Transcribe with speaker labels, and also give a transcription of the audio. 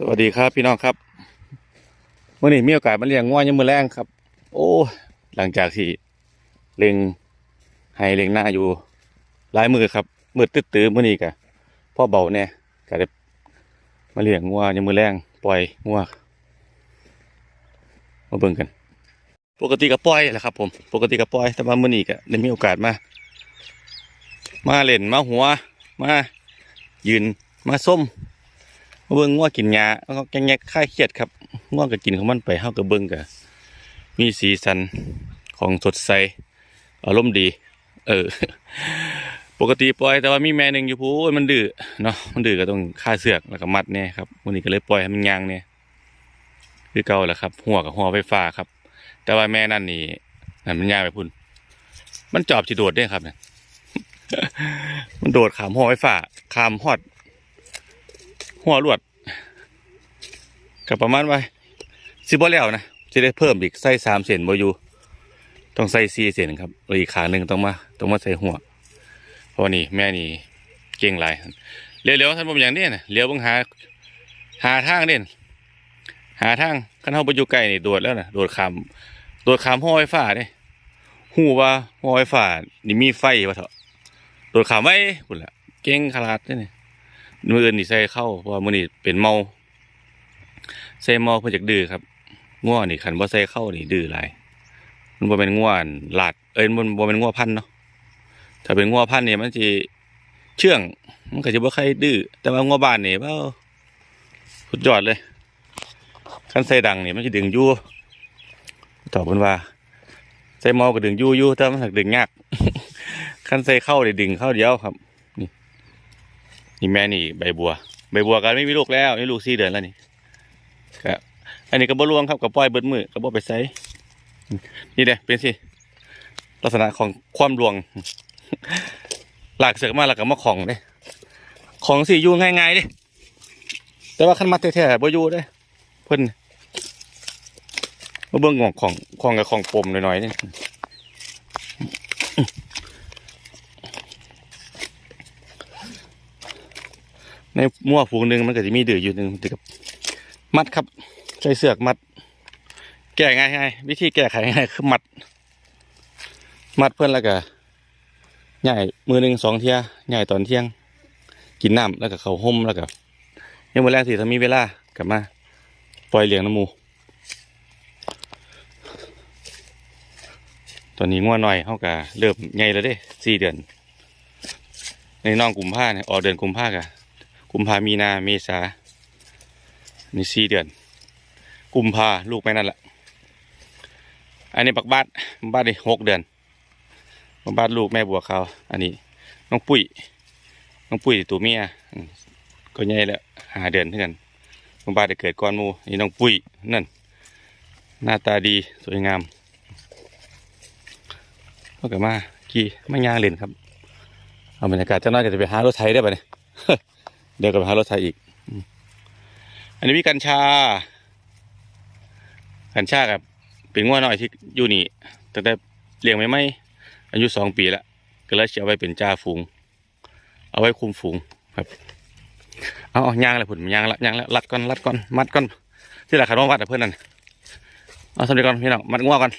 Speaker 1: สวัสดีครับพี่น้องครับวันนี้มีโอกาสมาเลี้ยงง่วยังมือแรงครับ โอ้หลังจากที่เล็งให้เล็งหน้าอยู่หลายมือครับมืดตึ๊ดตื้อมื่อนี้กะพ่อเบาแน่ก็ได้มาเลี้ยงง่วยังมือแรงปล่อยง่วมาเบิ่งกัน ปกติก็ปล่อยแหละครับ ผมปกติก็ปล่อยแต่ว่ามื่อนี้ก็ได้มีโอกาสมา มาเล่นมาหัว มายืนมาส้ม เบิ่งง่วกินหญ้าแล้วก็แกงแงกคลายเครียดครับง่วก็กินของมันไปเฮาก็เบิ่งก็มีสีสันของสดใสอารมณ์ดี เออ ปกติปล่อยแต่ว่ามีแม่หนึ่งอยู่พูมันดื้อเนาะมันดื้อก็ต้องฆ่าเสือกแล้วก็มัดเนี่ยครับวันนี้ก็เลยปล่อยให้มันยางเนี่ยคือเก่าแหละครับ หัวกับหัวไฟฟ้าครับ แต่ว่าแม่นั่นนี่นั่นมันยางไปพุ่นมันจอบจีโดดเด้ครับเนี่ยมันโดดขามหัวไฟฟ้าขามฮอด หัวลวดกับประมาณว่าสิบ่แล้วนะจะได้เพิ่มอีกใส่สามเซนบ่อยู่ต้องใส่สี่เซนครับแล้วอีกขาหนึ่งต้องมาต้องมาใส่หัวเพราะนี่แม่นี่เก่งหลายเร็วๆท่านผมอย่างนี้นะเลี้ยวบังหา หาทางเด่นหาทางขั้นเฮาไปอยู่ไกลนี่โดดแล้วนะโดดขามโดดขามห้อไฟฟ้าเด้หูว่าห้อไฟฟ้านี่มีไฟวะเถอะโดดขามไว้พุ่นละเก่งขนาดนี้ มืออื่นนี่ใส่เข้าเพราะว่ามือนี่เป็นเมาใส่เมาเพื่อจากดื้อครับง่วนี่ขันว่าใส่เข้านี่ดื้อหลายมันบ่เป็นง่วอันลาดเอ้ยมันบ่เป็นง่วพันเนาะถ้าเป็นง่วพันเนี่ยมันจะเชื่อง มันก็จะบ่ใครดื้อแต่ว่าง่วบ้านนี่เว้าสุดยอดเลยคันใส่ดังนี่มันจะดึงยู่ตอบเพิ่นว่าใส่เมาก็ดึงยู่ยู่แต่มันหักดึงยากคันใส่เข้าได้ดึงเข้าเดียวครับ นี่แม่นี่ใบบัว ใบบัวกันไม่มีลูกแล้วนี่ลูกสี่เดือนแล้วนี่ครับอันนี้ก็บ่รวงครับกับปล่อยเบิดมือก็บ่ไปใส่นี่เด้เป็นสิลักษณะของความรวง หลากเสือกมาแล้วก็มาของเด้ของสิอยู่ง่ายๆเด้แต่ว่าคันมัดแท้ๆบ่อยู่เด้เพิ่นมาเบิ่งของของของกับของปมหน่อยๆนี่ ในมั่วฝูงหนึ่งมันก็จะมีดื้ออยู่หนึ่งติดกับมัดครับ ใช้เสือกมัด แก้ง่ายง่ายวิธีแก้ไขง่ายคือมัด มัดเพื่อนแล้วก็ใหญ่มือหนึ่งสองเที่ยใหญ่ตอนเที่ยง กินน้ำแล้วก็เขาห่มแล้วก็ยังมือแรกสิถ้ามีเวลากลับมา ปล่อยเลี้ยงน้ำหมูตอนนี้ง่วหน่อยเขาก็เริ่มใหญ่แล้วเด้สี่เดือนในน้องกุมภาเนี่ยออกเดือนกุมภากะ กุมภามีนาเมษานี่สี่เดือน กุมภาลูกแม่นั่นแหละอันนี้ปักบาดบาดนี่หกเดือนปักบาดลูกแม่บัวเขาอันนี้ น้องปุ้ยน้องปุ้ยตัวเมียก็ใหญ่แล้วหาเดือนเท่ากันปักบาดได้เกิดก้อนมูนี่น้องปุ้ยนั่น หน้าตาดีสวยงามก็กลับมาขี่ไม่ยางเล่นครับเอาบรรยากาศจ้าน้อยก็จะไปหารถไถได้ปะเนี่ย เดี๋ยวกลับไปหารถไถอีก อันนี้มีกัญชา กัญชากับเป็นง้วน้อยที่อยู่นี่ตั้งแต่เลี้ยงไม่ไม่อายุสองปีแล้วก็เลยจะเอาไว้เป็นจ่าฝูง เอาไว้คุมฝูงครับเอาเอายางเลยผุนยางละยางละรัดก่อนรัดก่อนมัดก่อนที่หลักขันว่าวัดเพื่อนนั่นเอาสำเร็จก่อนพี่น้องมัดง้วก่อน